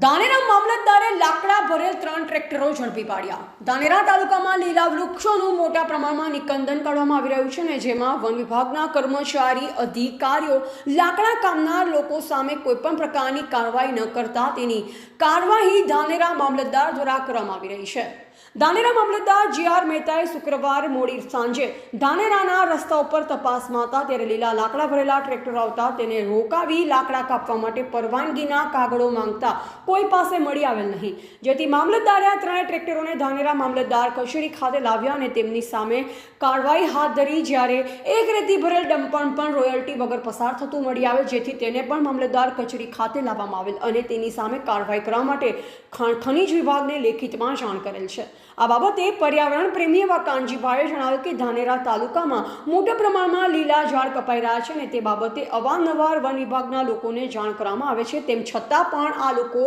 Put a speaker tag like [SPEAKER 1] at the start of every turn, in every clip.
[SPEAKER 1] દાણેના મામલતદારે લાકડા ભરેલ ત્રણ ટ્રેક્ટરો ઝડપી પાડ્યા. ધાનેરા તાલુકામાં લીલા વૃક્ષોનું મોટા પ્રમાણમાં નિકંદન કરવામાં આવી રહ્યું છે ને જેમાં વન વિભાગના કર્મચારી, અધિકારીઓ, લાકડા કામનાર લોકો સામે કોઈપણ પ્રકારની કાર્યવાહી ન કરતા તેની કાર્યવાહી ધાનેરા મામલતદાર દ્વારા કરવામાં આવી રહી છે. ધાનેરા મામલતદાર જી આર મહેતાએ શુક્રવાર મોડી સાંજે ધાનેરાના રસ્તા ઉપર તપાસમાં હતા ત્યારે લીલા લાકડા ભરેલા ટ્રેક્ટર આવતા તેને રોકાવી લાકડા કાપવા માટે પરવાનગીના કાગળો માંગતા કોઈ પાસે મળી આવેલ નહીં. જેથી મામલતદારે આ ત્રણેય ટ્રેક્ટરોને ધાનેરા મામલતદાર કચેરી ખાતે લાવ્યા અને તેમની સામે કાર્યવાહી હાથ ધરી જ્યારે એક રેતી ભરેલ ડમ્પણ પણ રોયલ્ટી વગર પસાર થતું મળી આવે, જેથી તેને પણ મામલતદાર કચેરી ખાતે લાવવામાં આવેલ અને તેની સામે કાર્યવાહી કરવા માટે ખાણ, ખનીજ વિભાગને લેખિતમાં જાણ કરેલ છે. આ બાબતે પર્યાવરણ પ્રેમી એવા કાનજીભાઈએ જણાવ્યું કે ધાનેરા તાલુકામાં મોટા પ્રમાણમાં લીલા ઝાડ કપાઈ રહ્યા છે અને તે બાબતે અવારનવાર વન વિભાગના લોકોને જાણ કરવામાં આવે છે. તેમ છતાં પણ આ લોકો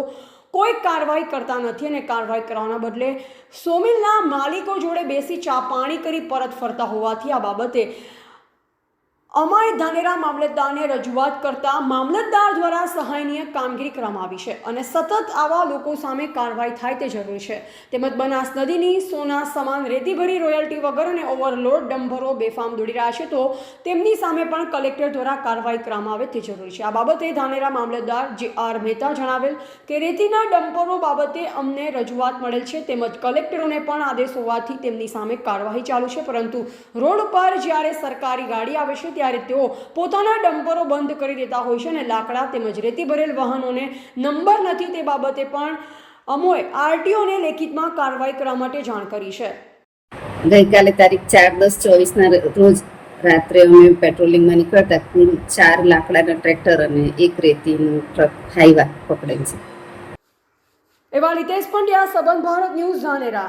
[SPEAKER 1] કોઈ કાર્યવાહી કરતા નથી અને કાર્યવાહી કરવાના બદલે સોમિલના માલિકો જોડે બેસી ચા પાણી કરી પરત ફરતા હોવાથી આ બાબતે અમારે ધાનેરા મામલતદારને રજૂઆત કરતા મામલતદાર દ્વારા સહાયનીય કામગીરી કરવામાં આવી છે અને સતત આવા લોકો સામે કાર્યવાહી થાય તે જરૂરી છે. તેમજ બનાસ નદીની સોના સમાન રેતીભરી રોયલ્ટી વગર અને ઓવરલોડ ડંભરો બેફામ દોડી રહ્યા છે તો તેમની સામે પણ કલેક્ટર દ્વારા કાર્યવાહી કરવામાં આવે તે જરૂરી છે. આ બાબતે ધાનેરા મામલતદાર જે આર મહેતા જણાવેલ કે રેતીના ડમ્પરો બાબતે અમને રજૂઆત મળેલ છે તેમજ કલેક્ટરોને પણ આદેશ હોવાથી તેમની સામે કાર્યવાહી ચાલુ છે. પરંતુ રોડ પર જ્યારે સરકારી ગાડી આવે છે ત્યારે તેઓ પોતાના ડમ્પરો બંધ કરી દેતા હોય છે અને લાકડા તેમજ રેતી ભરેલ વાહનોને નંબર નથી તે બાબતે પણ અમોએ આરટીઓને લેખિતમાં કાર્યવાહી કરવા માટે જાણ કરી છે.
[SPEAKER 2] ગઈકાલે તારીખ ચાર દસ ચોવીસના રોજ રાત્રે અમે પેટ્રોલિંગમાં નીકળતા કુલ ચાર લાકડાના ટ્રેક્ટર અને એક રેતીનું ટ્રક હાઈવા પકડેલ છે.
[SPEAKER 1] એવા લિતેશ પંડ્યા સંબંધ ભારત ન્યૂઝ ધાનેરા